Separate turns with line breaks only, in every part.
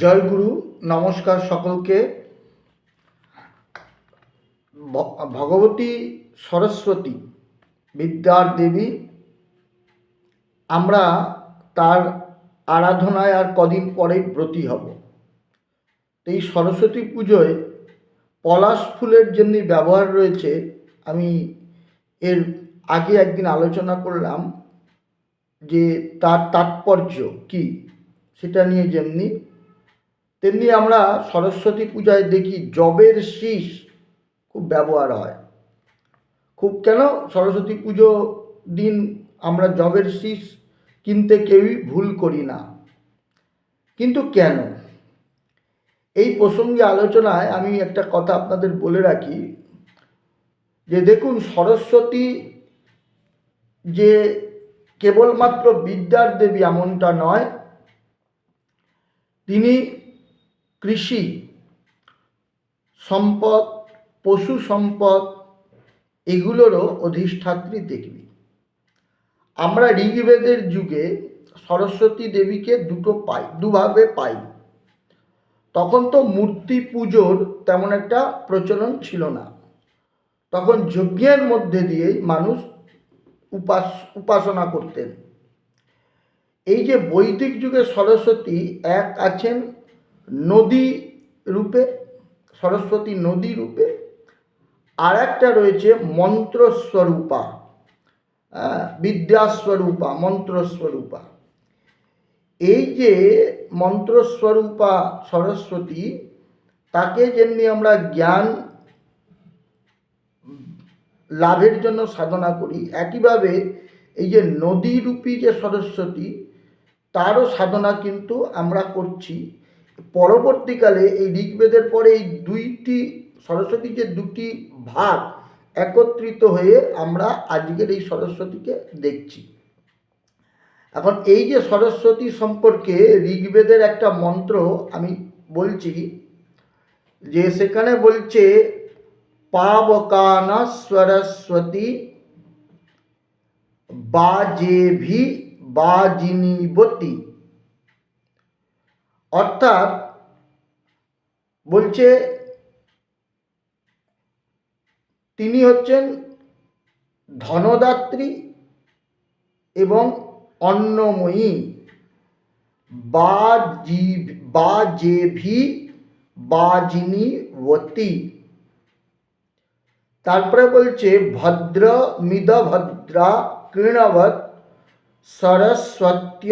জয় গুরু, নমস্কার সকলকে। ভগবতী সরস্বতী বিদ্যার দেবী, আমরা তার আরাধনায় আর কদিন পরেই ব্রতী হব। এই সরস্বতী পুজোয় পলাশ ফুলের যেমনি ব্যবহার রয়েছে, আমি এর আগে একদিন আলোচনা করলাম যে তার তাৎপর্য কি, সেটা নিয়ে যেমনি তেমনি আমরা সরস্বতী পূজায় দেখি জবের শীষ খুব ব্যবহার হয়। খুব কেন? সরস্বতী পুজো দিন আমরা জবের শীষ কিনতে কেউই ভুল করি না। কিন্তু কেন? এই প্রসঙ্গে আলোচনায় আমি একটা কথা আপনাদের বলে রাখি যে দেখুন, সরস্বতী যে কেবলমাত্র বিদ্যার দেবী এমনটা নয়, তিনি কৃষি, সম্পদ, পশু সম্পদ, এগুলোরও অধিষ্ঠাত্রী দেখবি। আমরা ঋগ্বেদের যুগে সরস্বতী দেবীকে দুটো পাই, দুভাবে পাই। তখন তো মূর্তি পুজোর তেমন একটা প্রচলন ছিল না। তখন যজ্ঞের মধ্যে দিয়েই মানুষ উপাস, উপাসনা করতেন। এই যে বৈদিক যুগে সরস্বতী এক আছেন নদী রূপে, সরস্বতী নদী রূপে। আর একটা রয়েছে মন্ত্রস্বরূপা বিদ্যাস্বরূপা, মন্ত্রস্বরূপা। এই যে মন্ত্রস্বরূপা সরস্বতী, তাকে যেমনি আমরা জ্ঞান লাভের জন্য সাধনা করি, একইভাবে এই যে নদীরূপী যে সরস্বতী, তারও সাধনা কিন্তু আমরা করছি। পরবর্তীকালে এই ঋগ্বেদের পরে এই দুইটি সরস্বতী যে দুটি ভাগ একত্রিত হয়ে আমরা আজকের এই সরস্বতীকে দেখছি। এখন এই যে সরস্বতী সম্পর্কে ঋগ্বেদের একটা মন্ত্র আমি বলছি, যে সেখানে বলছে, পাবকানা সরস্বতী বাজেভি বাজিনীবতী। অর্থাৎ বলছে তিনি হচ্ছেন ধনদাত্রী এবং অন্নময়ী। বাজি বাজেভি বাজিনীবতী তারপরে বলছে, ভদ্র মিদ ভদ্রা কৃণবৎ সরস্বত্য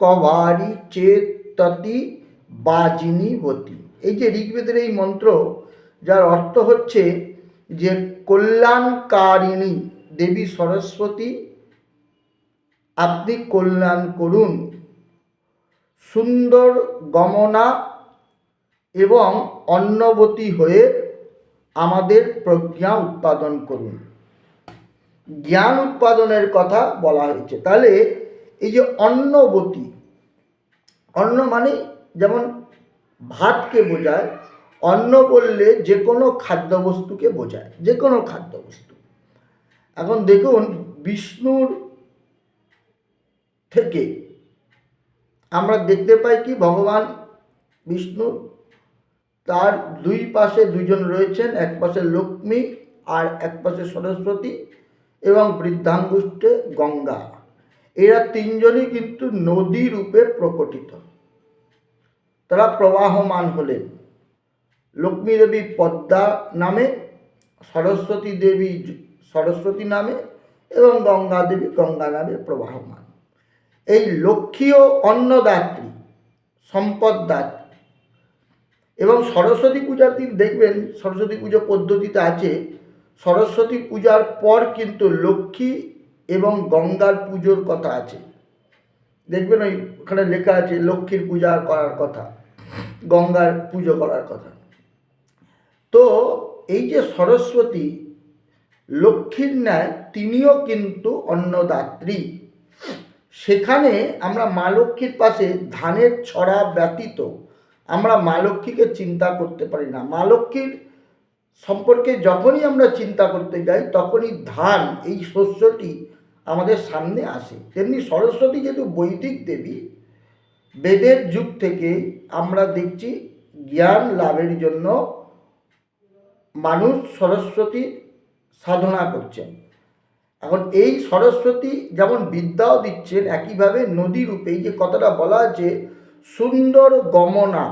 কবারি চেততি বাজিনীবতী এই যে ঋগ্বেদের এই মন্ত্র, যার অর্থ হচ্ছে যে কল্যাণকারিণী দেবী সরস্বতী, আপনি কল্যাণ করুন। সুন্দর গমনা এবং অন্নবতী হয়ে আমাদের প্রজ্ঞা উৎপাদন করুন। জ্ঞান উৎপাদনের কথা বলা হয়েছে। তাহলে এই যে অন্নবতী অন্ন মানে যেমন ভাতকে বোঝায়, অন্ন বললে যে কোনো খাদ্যবস্তুকে বোঝায় যে কোনো খাদ্যবস্তু। এখন দেখুন, বিষ্ণুর থেকে আমরা দেখতে পাই কি, ভগবান বিষ্ণু, তার দুই পাশে দুজন রয়েছেন, এক পাশে লক্ষ্মী আর এক পাশে সরস্বতী এবং বৃদ্ধাঙ্গুষ্ঠে গঙ্গা। এরা তিনজনই কিন্তু নদী রূপে প্রকটিত। তারা প্রবাহমান হলেন। লক্ষ্মী দেবী পদ্মা নামে, সরস্বতী দেবী সরস্বতী নামে এবং গঙ্গা দেবী গঙ্গা নামে প্রবাহমান। এই লক্ষ্মী ও অন্নদাত্রী, সম্পদদাত্রী। এবং সরস্বতী পূজার দিন দেখবেন, সরস্বতী পুজো পদ্ধতিতে আছে। সরস্বতী পূজার পর কিন্তু লক্ষ্মী এবং গঙ্গার পুজোর কথা আছে। দেখবেন ওই ওখানে লেখা আছে, লক্ষ্মীর পূজা করার কথা, গঙ্গার পুজো করার কথা। তো এই যে সরস্বতী, লক্ষ্মীর ন্যায় তিনিও কিন্তু অন্নদাত্রী। সেখানে আমরা মা লক্ষ্মীর পাশে ধানের ছড়া ব্যতীত আমরা মা লক্ষ্মীকে চিন্তা করতে পারি না। মা লক্ষ্মীর সম্পর্কে যখনই আমরা চিন্তা করতে যাই, তখনই ধান, এই শস্যটি আমাদের সামনে আসে। তেমনি সরস্বতী যেহেতু বৈদিক দেবী, বেদের যুগ থেকে আমরা দেখছি জ্ঞান লাভের জন্য মানুষ সরস্বতী সাধনা করছেন। এখন এই সরস্বতী যেমন বিদ্যাও দিচ্ছেন, একইভাবে নদী রূপে যে কথাটা বলা আছে, সুন্দর গমনা।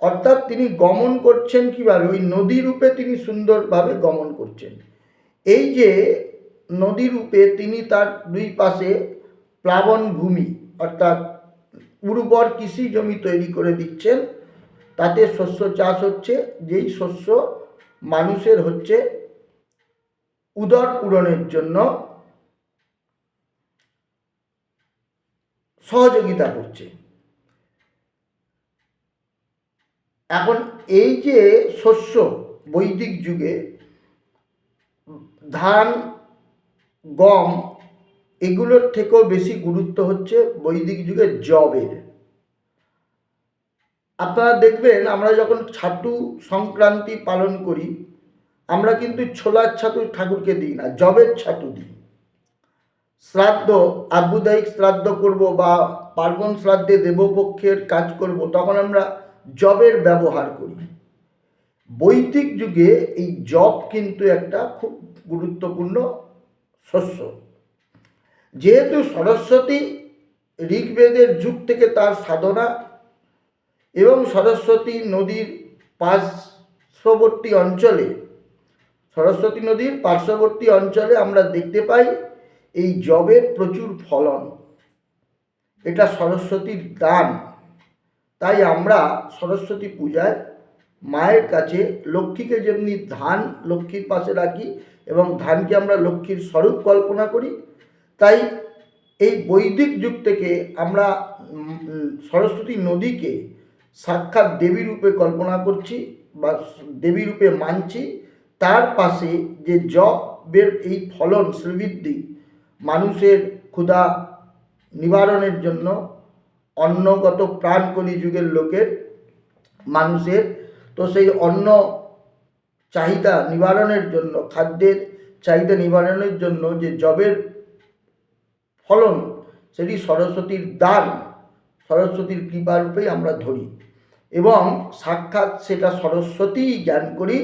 অর্থাৎ তিনি গমন করছেন কীভাবে? ওই নদী রূপে তিনি সুন্দরভাবে গমন করছেন। এই যে নদী রূপে তিনি তার দুই পাশে প্লাবন ভূমি, অর্থাৎ উর্বর কৃষি জমি তৈরি করে দিচ্ছেন। তাতে শস্য চাষ হচ্ছে, যেই শস্য মানুষের হচ্ছে উদর পূরণের জন্য সহযোগিতা করছে। এখন এই যে শস্য বৈদিক যুগে, ধান গম, এগুলোর থেকেও বেশি গুরুত্ব হচ্ছে বৈদিক যুগে জবের। আপনারা দেখবেন, আমরা যখন ছাতু সংক্রান্তি পালন করি, আমরা কিন্তু ছোলার ছাতু ঠাকুরকে দিই না, জবের ছাতু দিই। শ্রাদ্ধ আবুদায়িক শ্রাদ্ধ করব বা পার্বণ শ্রাদ্ধে দেবপক্ষের কাজ করব, তখন আমরা জবের ব্যবহার করি। বৈদিক যুগে এই জব কিন্তু একটা খুব গুরুত্বপূর্ণ শস্য। যেহেতু সরস্বতী ঋগ্বেদের যুগ থেকে তার সাধনা এবং সরস্বতী নদীর পার্শ্ববর্তী অঞ্চলে, সরস্বতী নদীর পার্শ্ববর্তী অঞ্চলে আমরা দেখতে পাই এই জবের প্রচুর ফলন। এটা সরস্বতীর দান। তাই আমরা সরস্বতী পূজায় মায়ের কাছে লক্ষ্মীকে যেমনি ধান লক্ষ্মীর পাশে রাখি এবং ধানকে আমরা লক্ষ্মীর স্বরূপ কল্পনা করি। তাই এই বৈদিক যুগ থেকে আমরা সরস্বতী নদীকে সাক্ষাৎ দেবী রূপে কল্পনা করছি বা দেবী রূপে মানছি। তার পাশে যে জবের এই ফলন শ্রীবৃদ্ধি মানুষের ক্ষুধা নিবারণের জন্য অন্নগত প্রাণকলি যুগের লোকের মানুষের। তো সেই অন্ন চাহিদা নিবারণের জন্য, খাদ্যের চাহিদা নিবারণের জন্য যে জবের ফলন, সেটি সরস্বতীর দান, সরস্বতীর কৃপারূপেই আমরা ধরি। এবং সাক্ষাৎ সেটা সরস্বতীই জ্ঞান করি,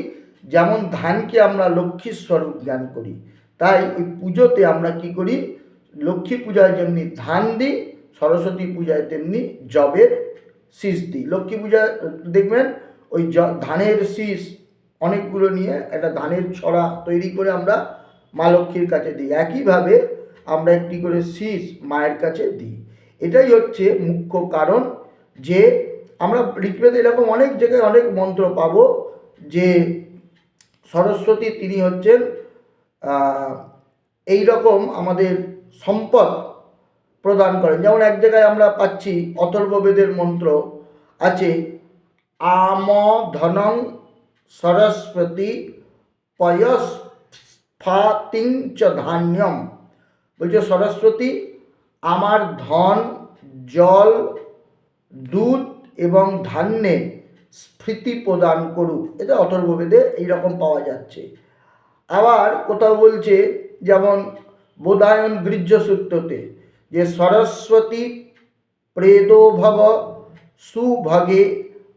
যেমন ধানকে আমরা লক্ষ্মীর স্বরূপ জ্ঞান করি। তাই ওই পুজোতে আমরা কি করি? লক্ষ্মী পূজায় যেমনি ধান দিই, সরস্বতী পূজায় তেমনি জবের শীষ দিই। লক্ষ্মী পূজা, দেখবেন, ওই ধানের শীষ অনেকগুলো নিয়ে একটা ধানের ছড়া তৈরি করে আমরা মা লক্ষ্মীর কাছে দিই। একইভাবে আমরা একটি করে শীষ মায়ের কাছে দিই। এটাই হচ্ছে মুখ্য কারণ যে আমরা ঋগ্বেদে এরকম অনেক জায়গায় অনেক মন্ত্র পাবো যে সরস্বতী তিনি হচ্ছেন এই রকম আমাদের সম্পদ প্রদান করেন। যেমন এক জায়গায় আমরা পাচ্ছি অথর্ববেদের মন্ত্র আছে, আম ধনং সরস্বতী পয়স্ফাতিং চ ধান্যম। বলছে, সরস্বতী, আমার ধন, জল, দুধ এবং ধান্যে স্ফীতি প্রদান করুক। এটা অথর্ববেদে এইরকম পাওয়া যাচ্ছে। আবার কোথাও বলছে, যেমন বোধায়ন গৃহ্য সূত্রতে, যে সরস্বতী প্রেদোভব সুভগে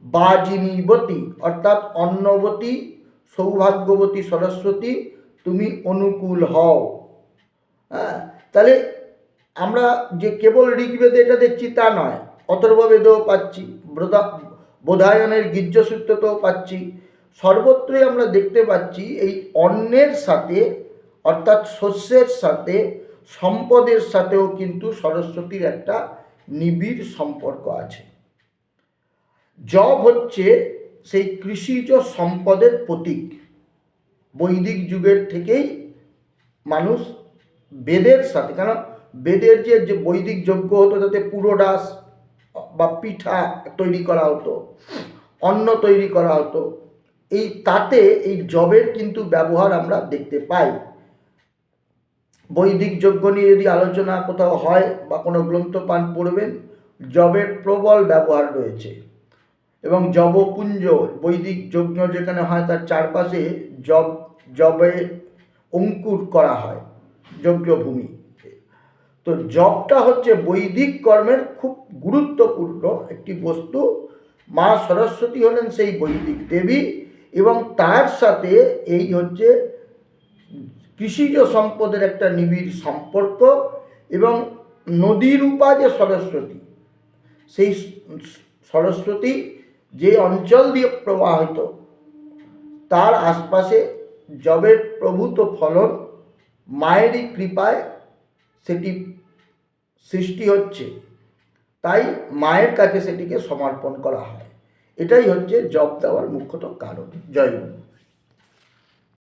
বাজিনীবতী, অর্থাৎ অন্নবতী, সৌভাগ্যবতী সরস্বতী, তুমি অনুকূল হও। হ্যাঁ? তাহলে আমরা যে কেবল ঋগ্বেদে এটা দেখছি তা নয়, অথর্ববেদেও পাচ্ছি বোধায়নের গীর্যসূত্রতেও পাচ্ছি। সর্বত্রই আমরা দেখতে পাচ্ছি এই অন্নের সাথে, অর্থাৎ শস্যের সাথে, সম্পদের সাথেও কিন্তু সরস্বতীর একটা নিবিড় সম্পর্ক আছে। জব হচ্ছে সেই কৃষিজ সম্পদের প্রতীক। বৈদিক যুগের থেকেই মানুষ বেদের সাথে, কারণ বেদের যে যে বৈদিক যজ্ঞ হতো, তাতে পুরোডাস বা পিঠা তৈরি করা হতো, অন্ন তৈরি করা হতো। এই তাতে এই জবের কিন্তু ব্যবহার আমরা দেখতে পাই। বৈদিক যজ্ঞ নিয়ে যদি আলোচনা কোথাও হয় বা কোনো গ্রন্থ পান পড়বেন, জবের প্রবল ব্যবহার রয়েছে। এবং জবপুঞ্জ, বৈদিক যজ্ঞ যেখানে হয় তার চারপাশে জব, জবে অঙ্কুর করা হয়, যজ্ঞভূমি। তো জবটা হচ্ছে বৈদিক কর্মের খুব গুরুত্বপূর্ণ একটি বস্তু। মা সরস্বতী হলেন সেই বৈদিক দেবী এবং তার সাথে এই হচ্ছে কৃষিজ সম্পদের একটা নিবিড় সম্পর্ক এবং নদীর উপা যে সরস্বতী, সেই সরস্বতী যে অঞ্চল দিয়ে প্রবাহিত, তার আশপাশে জবের প্রভূত ফলন মায়েরই কৃপায় সেটি সৃষ্টি হচ্ছে। তাই মায়ের কাছে সেটিকে সমর্পণ করা হয়। এটাই হচ্ছে জব দেওয়ার মুখ্যত কারণ। জয়